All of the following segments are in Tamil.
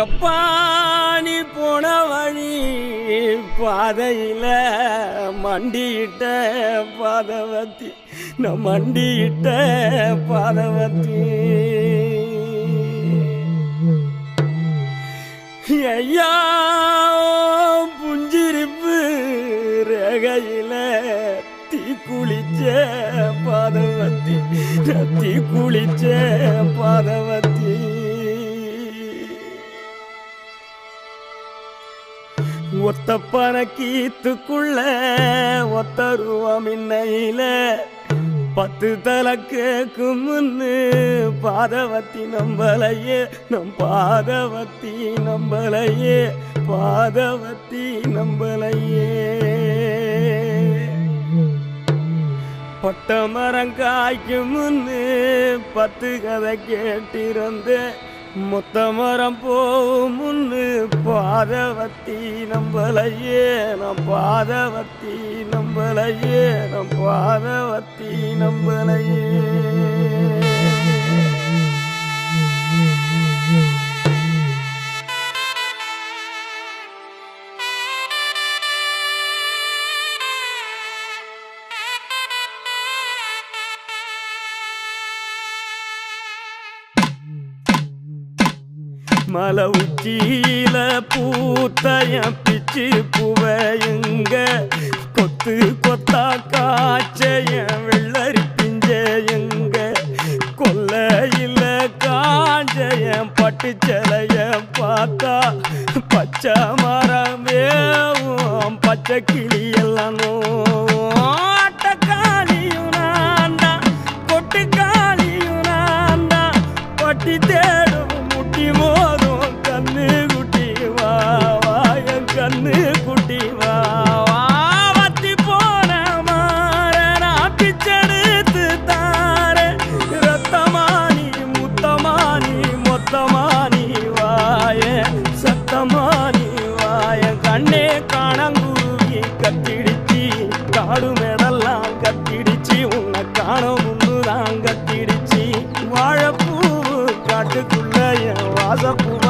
எப்பா நீ போன வழி பாதையில மண்டியிட்ட பாதவத்தி நான் மண்டியிட்ட பாதவத்தி. ஐயா புஞ்சிருப்பு ரேகையில தீ குளிச்ச பாதவத்தி நான் தீ குளிச்ச பாதவத்தி. ஒத்த பணக்கீத்துக்குள்ள ஒத்த ரூபா மின்னையில பத்து தலை கேக்கும் முன்னு பாதவத்தி நம்பலையே. நம் பாதவத்தி நம்பலையே. பாதவத்தி நம்பலையே. பட்ட மரம் காய்க்கும் முன்னு பத்து கதை கேட்டிருந்தேன். முத்தமரம் போகும் முன்னு பாதவத்தி நம்பலையே நம் பாதவத்தி நம்பலையே நம் பாதவத்தி நம்பலையே. மல உச்சியில பூத்தைய பிச்சு புவையுங்க. கொத்து கொத்தா காய்ச்சைய வெள்ளரி பிஞ்சையுங்க. கொல்லையில காஞ்சைய பட்டுச்சலைய பார்த்தா பச்சை மரமேவும் பச்சை கிளியெல்லாம் ஆட்டக்காளியும் நான்டா கொட்டுக்காளியும் நான்டா பட்டி தேடும் முட்டி மோதும் என்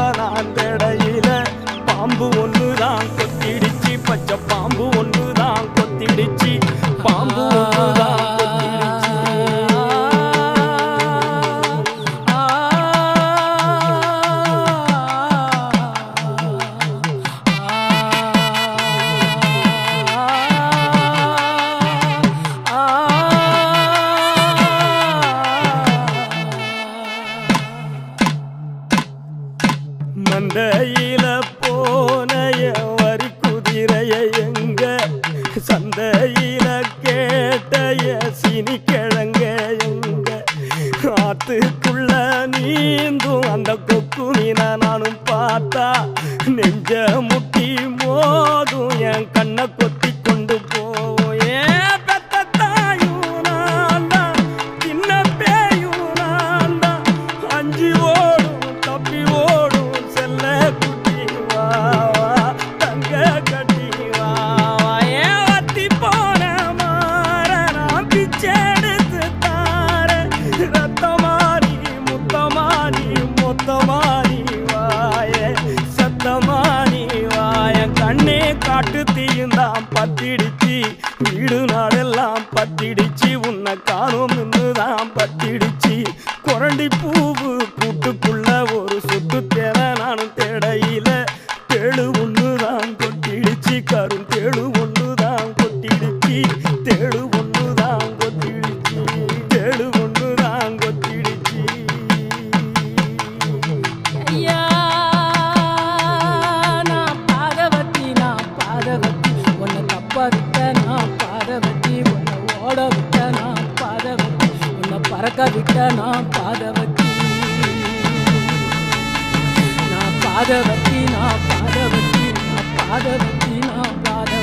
சந்தையில போனைய வரி குதிரைய எங்க? சந்தையில கேட்டைய சினி கிழங்க எங்க? ஆத்துக்குள்ள நீந்தும் அந்த கொக்கு நீனா நானும் பார்த்தா நெஞ்ச முட்டி மோதும் என் கண்ணை கொத்தி கொண்டு போவோம் தான் குரண்டி பூவு கூட்டுக்குள்ள ஒரு சொத்து தேவை நானும் தேடையில. தேழு ஒன்று தான் கொட்டிடுச்சு கரும் தேழு ஒன்று தான் கொட்டிடுச்சு. தேழு மறக்க விட்ட நான் பாதவத்தி நான் பாதவத்தி நான் பாதவத்தி நான் பாதவத்தி நான் பாதவத்தி